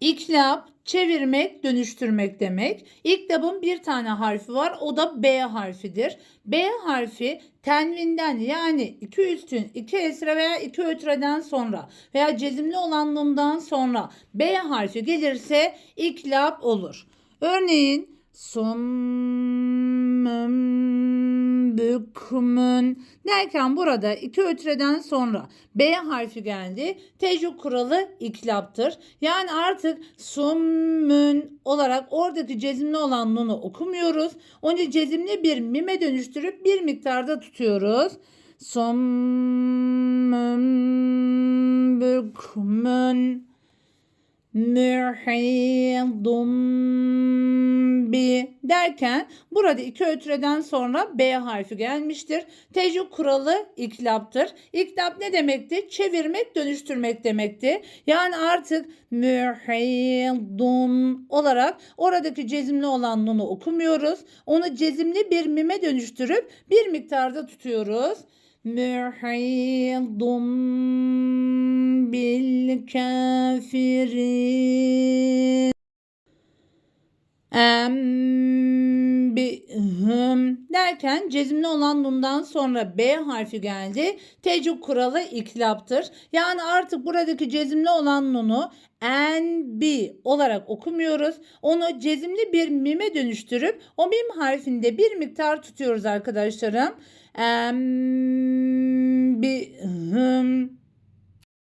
İklap çevirmek, dönüştürmek demek. İklabın bir tane harfi var. O da B harfidir. B harfi tenvinden yani iki üstün, iki esre veya iki ötreden sonra veya cezimli olan sonra B harfi gelirse iklap olur. Örneğin summün, bükmün derken burada iki ötreden sonra B harfi geldi. Tecrüb kuralı iklaptır. Yani artık summün olarak oradaki cezimli olan nunu okumuyoruz. Onu cezimli bir mime dönüştürüp bir miktarda tutuyoruz. Summün, bükmün, mühidun bi derken burada iki ötreden sonra B harfi gelmiştir. Tecrüb kuralı iklaptır. İklap ne demekti? Çevirmek, dönüştürmek demekti. Yani artık mühidun olarak oradaki cezimli olan nunu okumuyoruz. Onu cezimli bir mime dönüştürüp bir miktarda tutuyoruz. Mühidun bil kafirin Embihüm derken cezimli olan nundan sonra B harfi geldi. Tecrüb kuralı iklaptır. Yani artık buradaki cezimli olan nunu en bi olarak okumuyoruz. Onu cezimli bir mime dönüştürüp o mim harfinde bir miktar tutuyoruz arkadaşlarım. Embihüm